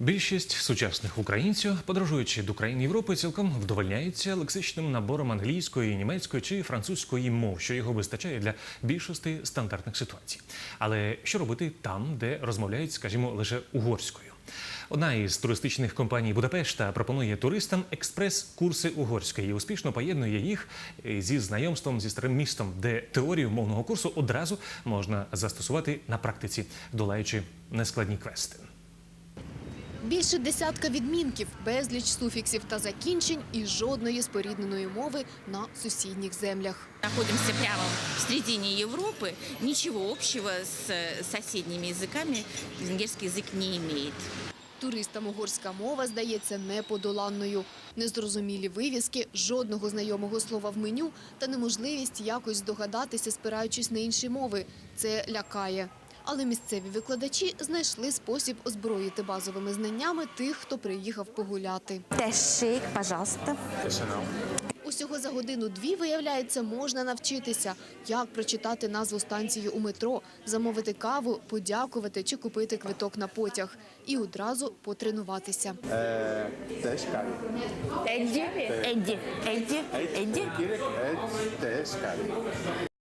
Більшість сучасних українців, подорожуючи до країн Європи, цілком вдовольняються лексичним набором англійської, німецької чи французької мов, що його вистачає для більшості стандартних ситуацій. Але що робити там, де розмовляють, скажімо, лише угорською? Одна із туристичних компаній Будапешта пропонує туристам експрес-курси угорської і успішно поєднує їх зі знайомством зі старим містом, де теорію мовного курсу одразу можна застосувати на практиці, долаючи нескладні квести. Більше десятка відмінків, безліч суфіксів та закінчень і жодної спорідненої мови на сусідніх землях. Находимся прямо в середине Европы. Ничего общего с э, соседними языками венгерский язык не имеет. Туристам угорська мова здається неподоланною. Незрозумілі вивіски, жодного знайомого слова в меню та неможливість якось здогадатися, спираючись на інші мови. Це лякає. Але місцеві викладачі знайшли спосіб озброїти базовими знаннями тих, хто приїхав погуляти. Tessék, пожалуйста. Усього за годину-дві, виявляється, можна навчитися, як прочитати назву станції у метро, замовити каву, подякувати чи купити квиток на потяг. І одразу потренуватися. Teeskari. Едді, Едді, Едді,